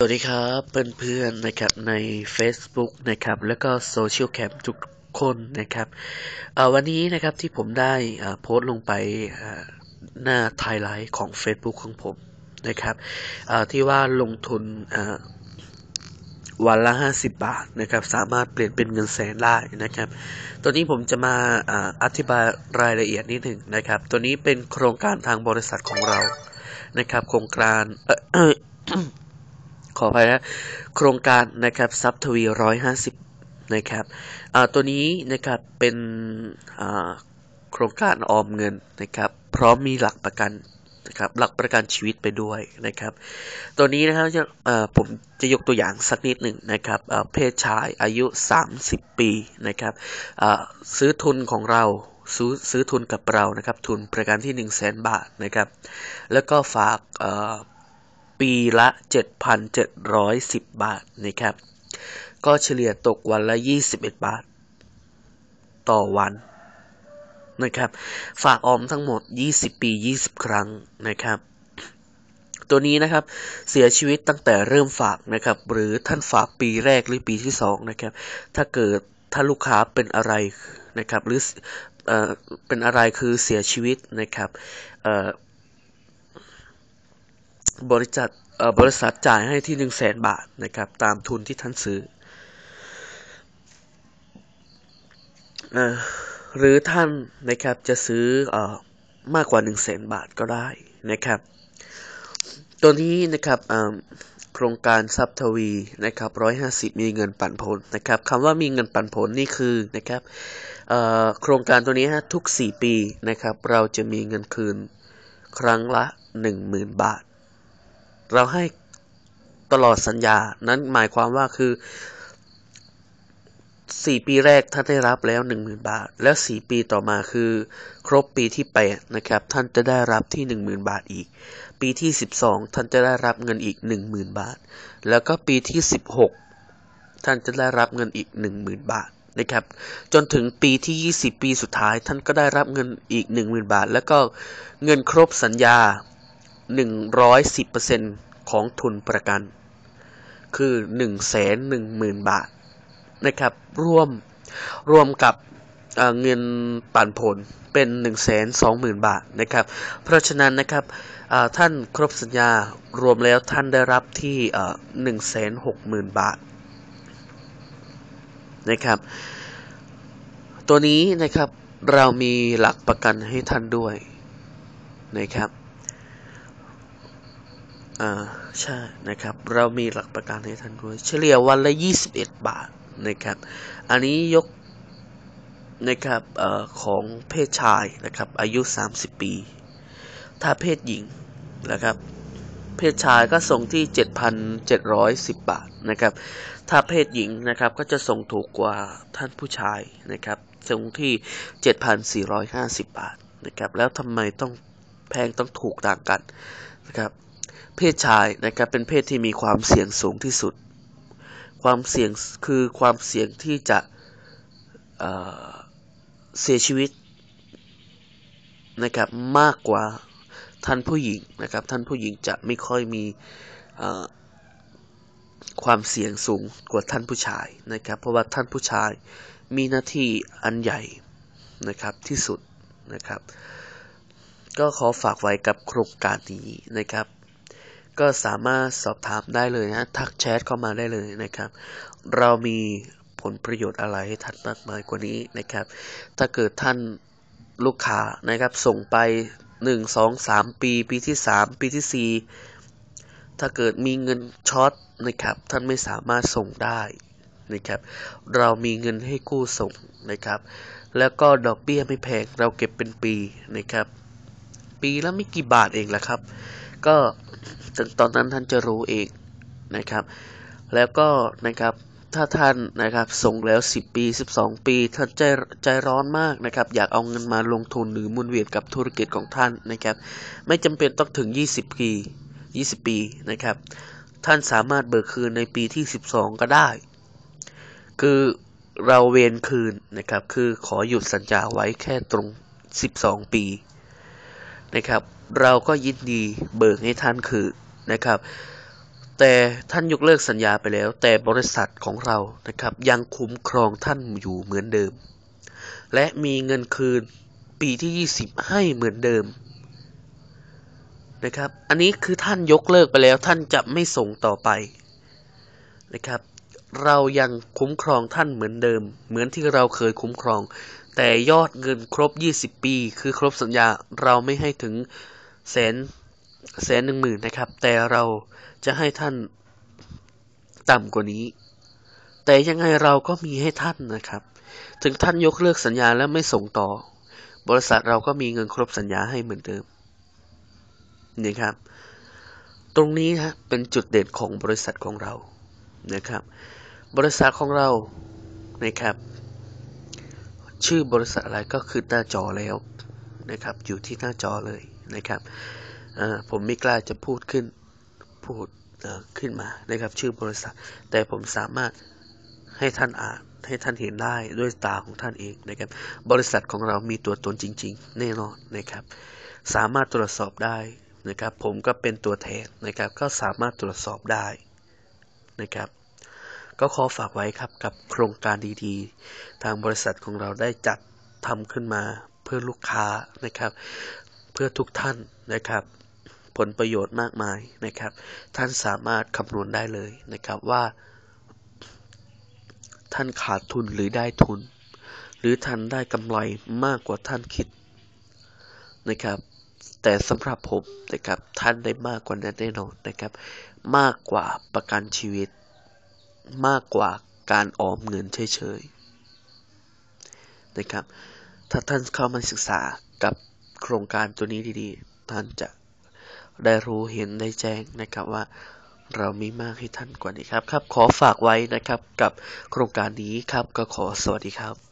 สวัสดีครับเพื่อนๆนะครับใน Facebook นะครับแล้วก็โซเชียลแคมทุกคนนะครับวันนี้นะครับที่ผมได้โพสต์ลงไปหน้าไทไลท์ของ Facebook ของผมนะครับที่ว่าลงทุนวันละ 50 บาทนะครับสามารถเปลี่ยนเป็นเงินแสนได้นะครับตัวนี้ผมจะมาเอ่อธิบายรายละเอียดนิดหนึ่งนะครับตัวนี้เป็นโครงการทางบริษัทของเรานะครับโครงการ ขออภัยนะโครงการนะครับซับทวีร้อยห้าสิบนะครับตัวนี้นะครับเป็นโครงการออมเงินนะครับพร้อมมีหลักประกันนะครับหลักประกันชีวิตไปด้วยนะครับ ตัวนี้นะครับจะผมจะยกตัวอย่างสักนิดหนึ่งนะครับเพศชายอายุ 30 ปีนะครับซื้อทุนของเราซื้อซื้อทุนกับเรานะครับ ทุนประกันที่ 1 0 0 0 0แสนบาทนะครับ แล้วก็ฝาก ปีละ 7,710 บาทนะครับ ก็เฉลี่ยตกวันละ 21 บาท ต่อวันนะครับ ฝากออมทั้งหมด 20 ปี 20 ครั้งนะครับ ตัวนี้นะครับ เสียชีวิตตั้งแต่เริ่มฝากนะครับ หรือท่านฝากปีแรกหรือปีที่ 2 นะครับ ถ้าเกิดถ้าลูกค้าเป็นอะไรนะครับ หรือเอ่อเป็นอะไรคือเสียชีวิตนะครับเอ่อ บริษัทบริษัทจ่ายให้ที่หนึ่งแสนบาทนะครับ ตามทุนที่ท่านซื้ออหรือท่านนะครับจะซื้ออมากกว่าหนึ่งแสนบาทก็ได้นะครับ ตัวนี้นะครับโครงการซับทวีนะครับร้อยห้าสิบมีเงินปันผลนะครับคำว่ามีเงินปันผลนี่คือนะครับโครงการตัวนี้ฮะทุกสี่ปีนะครับ เราจะมีเงินคืนครั้งละหนึ่งหมื่นบาท เราให้ตลอดสัญญา นั้นหมายความว่าคือ4ปีแรกท่านได้รับแล้ว10,000บาท แล้ว4ปีต่อมาคือ ครบปีที่8นะครับ ท่านจะได้รับที่10,000บาทอีก ปีที่12ท่านจะได้รับเงินอีก10,000บาท แล้วก็ปีที่16ท่านจะได้รับเงินอีก10,000บาทนะครับ จนถึงปีที่20ปีสุดท้าย ท่านก็ได้รับเงินอีก10,000บาท แล้วก็เงินครบสัญญา 110%ของทุนประกัน คือ 110,000 บาทนะครับร่วมรวมกับเเงินปันผลเป็น120,000 บาทนะครับ เพราะฉะนั้นนะครับท่านครบสัญญารวมแล้วท่านได้รับที่160,000 บาทนะครับ ตัวนี้นะครับเรามีหลักประกันให้ท่านด้วยนะครับ อ่าใช่นะครับ เรามีหลักประกันให้ท่านด้วย เฉลี่ยวันละ 21 บาทนะครับ อันนี้ยกนะครับออของเพศชายนะครับ อายุ 30 ปี ถ้าเพศหญิงนะครับ เพศชายก็ส่งที่ 7,710 บาทนะครับ ถ้าเพศหญิงนะครับก็จะส่งถูกกว่าท่านผู้ชายนะครับส่งที่ 7,450 บาทนะครับ แล้วทำไมต้องแพงต้องถูกต่างกันนะครับ เพศชายนะครับเป็นเพศที่มีความเสี่ยงสูงที่สุด ความเสี่ยงคือความเสี่ยงที่จะเเสียชีวิตนะครับมากกว่าท่านผู้หญิงนะครับท่านผู้หญิงจะไม่ค่อยมีความเสี่ยงสูงกว่าท่านผู้ชายนะครับ เพราะว่าท่านผู้ชายมีหน้าที่อันใหญ่นะครับที่สุดนะครับ ก็ขอฝากไว้กับโครงการนี้นะครับ ก็สามารถสอบถามได้เลยนะทักแชทเข้ามาได้เลยนะครับ เรามีผลประโยชน์อะไรให้ท่านมากมายกว่านี้นะครับ ถ้าเกิดท่านลูกค้านะครับ ส่งไป 1 2 3 ปี ปีที่ 3 ปีที่ 4 ถ้าเกิดมีเงินช็อตนะครับ ท่านไม่สามารถส่งได้นะครับ เรามีเงินให้กู้ส่งนะครับ แล้วก็ดอกเบี้ยไม่แพงเราเก็บเป็นปีนะครับ ปีละไม่กี่บาทเองแหละครับ ก็ตอนนั้นท่านจะรู้เองนะครับ แล้วก็นะครับถ้าท่านนะครับส่งแล้ว 10 ปี 12 ปี ท่านใจใจร้อนมากนะครับ อยากเอาเงินมาลงทุนหรือมุนเวียนกับธุรกิจของท่านนะครับ ไม่จำเป็นต้องถึง 20 ปี 20 ปีนะครับ ท่านสามารถเบิกคืนในปีที่ 12 ก็ได้ คือเราเวนคืนนะครับ คือขอหยุดสัญญาไว้แค่ตรง 12 ปี นะครับ เราก็ยินดีเบิกให้ท่านคือนะครับ แต่ท่านยกเลิกสัญญาไปแล้ว แต่บริษัทของเรานะครับ ยังคุ้มครองท่านอยู่เหมือนเดิม และมีเงินคืนปีที่ 20 ให้เหมือนเดิมนะครับ อันนี้คือท่านยกเลิกไปแล้วท่านจะไม่ส่งต่อไปนะครับ เรายังคุ้มครองท่านเหมือนเดิม เหมือนที่เราเคยคุ้มครอง แต่ยอดเงินครบ 20 ปี คือครบสัญญาเราไม่ให้ถึงแสนแสนหนึ่งหมื่นนะครับ แต่เราจะให้ท่านต่ำกว่านี้ แต่ยังไงเราก็มีให้ท่านนะครับ ถึงท่านยกเลิกสัญญาแล้วไม่ส่งต่อ บริษัทเราก็มีเงินครบสัญญาให้เหมือนเดิมนี่ครับ ตรงนี้นะเป็นจุดเด่นของบริษัทของเรา นะครับ บริษัทของเรานะครับ ชื่อบริษัทอะไรก็คือหน้าจอแล้วนะครับ อยู่ที่หน้าจอเลยนะครับผมไม่กล้าจะพูดขึ้นพูดขึ้นมานะครับ ชื่อบริษัท แต่ผมสามารถให้ท่านอ่านให้ท่านเห็นได้ด้วยตาของท่านเองนะครับ บริษัทของเรามีตัวตนจริง ๆ แน่นอนนะครับ สามารถตรวจสอบได้นะครับ ผมก็เป็นตัวแทนนะครับ ก็สามารถตรวจสอบได้นะครับ ก็ขอฝากไว้ครับกับโครงการดีๆ ทางบริษัทของเราได้จัดทำขึ้นมาเพื่อลูกค้านะครับ เพื่อทุกท่านนะครับ ผลประโยชน์มากมายนะครับ ท่านสามารถคำนวณได้เลยนะครับว่า ท่านขาดทุนหรือได้ทุน หรือท่านได้กำไรมากกว่าท่านคิดนะครับแต่สำหรับผมนะครับท่านได้มากกว่านั้นแน่นอนนะครับ มากกว่าประกันชีวิต มากกว่าการออมเงินเฉยๆนะครับ ถ้าท่านเข้ามาศึกษากับโครงการตัวนี้ดีๆ ท่านจะได้รู้เห็นได้แจ้งนะครับว่าเรามีมากให้ท่านกว่านี้ครับครับ ขอฝากไว้นะครับกับโครงการนี้ครับก็ขอสวัสดีครับ